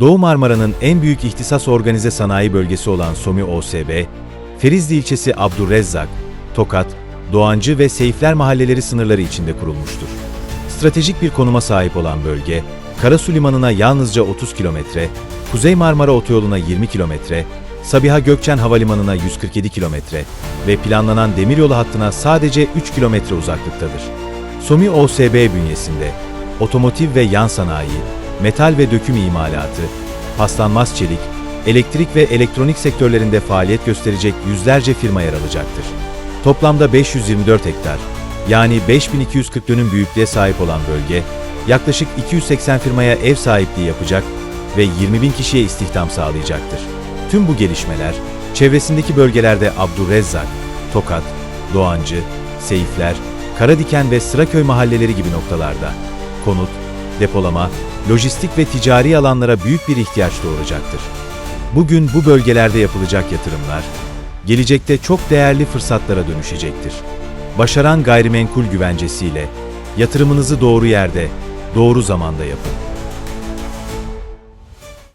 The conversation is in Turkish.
Doğu Marmara'nın en büyük ihtisas organize sanayi bölgesi olan SOMİ OSB, Ferizli ilçesi Abdurrezzak, Tokat, Doğancı ve Seyfler mahalleleri sınırları içinde kurulmuştur. Stratejik bir konuma sahip olan bölge, Karasu Limanı'na yalnızca 30 kilometre, Kuzey Marmara Otoyolu'na 20 kilometre, Sabiha Gökçen Havalimanı'na 147 kilometre ve planlanan demiryolu hattına sadece 3 kilometre uzaklıktadır. SOMİ OSB bünyesinde otomotiv ve yan sanayi, metal ve döküm imalatı, paslanmaz çelik, elektrik ve elektronik sektörlerinde faaliyet gösterecek yüzlerce firma yer alacaktır. Toplamda 524 hektar, yani 5240 dönüm büyüklüğe sahip olan bölge, yaklaşık 280 firmaya ev sahipliği yapacak ve 20 bin kişiye istihdam sağlayacaktır. Tüm bu gelişmeler, çevresindeki bölgelerde Abdurrezzak, Tokat, Doğancı, Seyifler, Karadiken ve Sıraköy mahalleleri gibi noktalarda konut, depolama, lojistik ve ticari alanlara büyük bir ihtiyaç doğuracaktır. Bugün bu bölgelerde yapılacak yatırımlar, gelecekte çok değerli fırsatlara dönüşecektir. Başaran gayrimenkul güvencesiyle yatırımınızı doğru yerde, doğru zamanda yapın.